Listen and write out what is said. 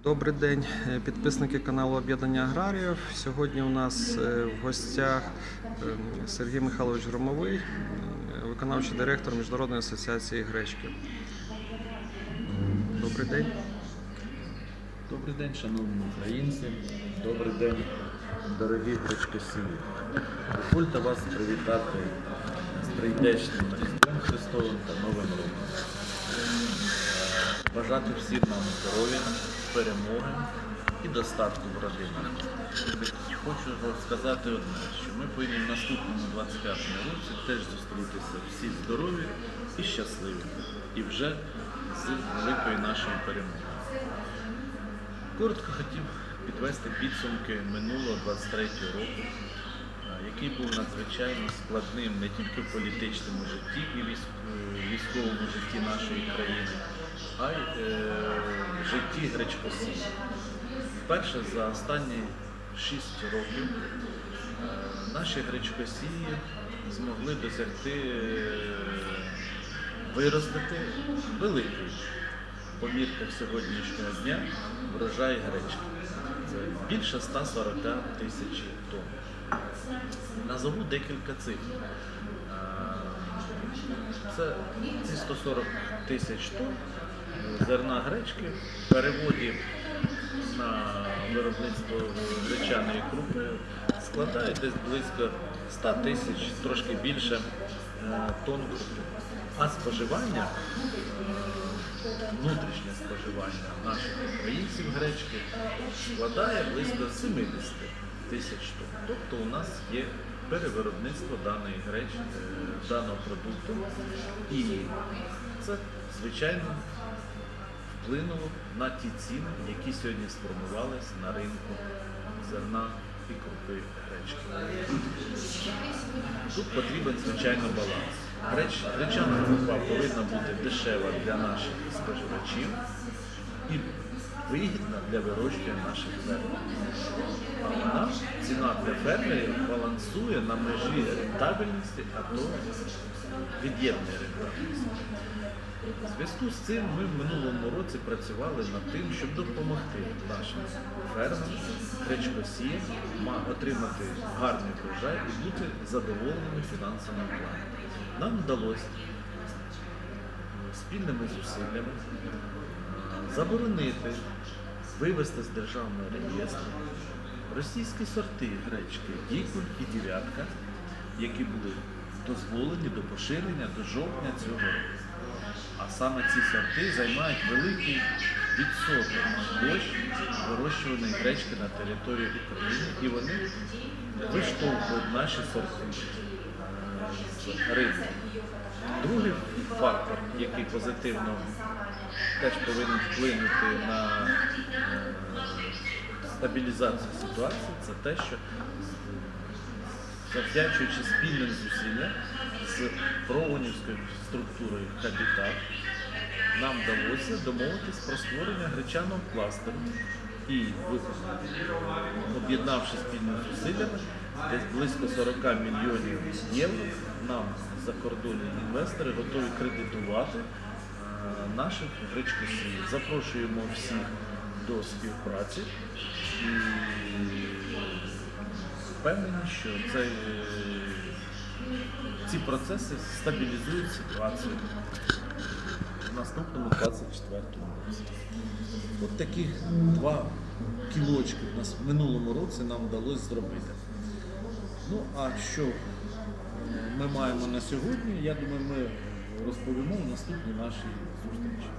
Добрий день, е, підписники каналу Об'єднання Аграріїв. Сьогодні у нас е, в гостях е, Сергій Михайлович Громовий, е, виконавчий директор Міжнародної асоціації гречки. Добрий день. Добрий день, шановні українці. Добрий день, дорогі гречкосії. Дозвольте вас привітати з прийдешнім Різдвом Христовим та Новим роком. Бажати всім нам здоров'я, перемоги і достатку в родинах. Хочу сказати одне, що ми повинні в наступному 25-му році теж зустрітися всі здорові і щасливі. І вже з великою нашою перемогою. Коротко хотів підвести підсумки минулого 23 року, який був надзвичайно складним не тільки в політичному житті і е, військовому житті нашої країни, а е, житті гречкосії. Вперше за останні 6 років е, наші гречкосії змогли досягти е, виростити великий по мірках сьогоднішнього дня врожай гречки. Це більше 140 тисяч тонн. Назову декілька цифр. Е, Це ці 140 тисяч тонн зерна гречки переводі на виробництво гречаної крупи складає десь близько 100 тисяч, трошки більше е, тонн крупи. А споживання внутрішнє споживання наших українців гречки складає близько 70 тисяч тонн. Тобто у нас є перевиробництво даної гречки, е, даного продукту. І це, звичайно, вплинуло на ті ціни, які сьогодні сформувалися на ринку зерна і крупи гречки. Тут потрібен звичайно баланс. Греч, гречана крупа повинна бути дешева для наших споживачів і вигідна для вирощування наших фермерів. Вона, ціна для фермерів балансує на межі рентабельності, а то від'ємної рентабельності. У зв'язку з цим ми в минулому році працювали над тим, щоб допомогти нашим фермерам, гречкосіям отримати гарний врожай і бути задоволеними фінансовим планом. Нам вдалося спільними зусиллями заборонити вивести з державного реєстру російські сорти гречки Дікуль і Дев'ятка, які були дозволені до поширення до жовтня цього року. А саме ці сорти займають великий відсоток площ вирощуваної гречки на території України, і вони виштовхують наші сорти ринку. Другий фактор, який позитивно теж повинен вплинути на е, стабілізацію ситуації, це те, що завдячуючи спільним зусиллям з Проонівською структурою Хабітат, нам вдалося домовитись про створення гречаного кластеру і об'єднавши спільними зусиллями, десь близько 40 мільйонів євро нам закордонні інвестори готові кредитувати е, наших гречкосіїв. Запрошуємо всіх до співпраці і впевнені, що цей, ці процеси стабілізують ситуацію в наступному 24-му році. От таких два кілочки у нас в минулому році нам вдалося зробити. Ну, а що е, ми маємо на сьогодні, я думаю, ми розповімо в наступній нашій зустрічі.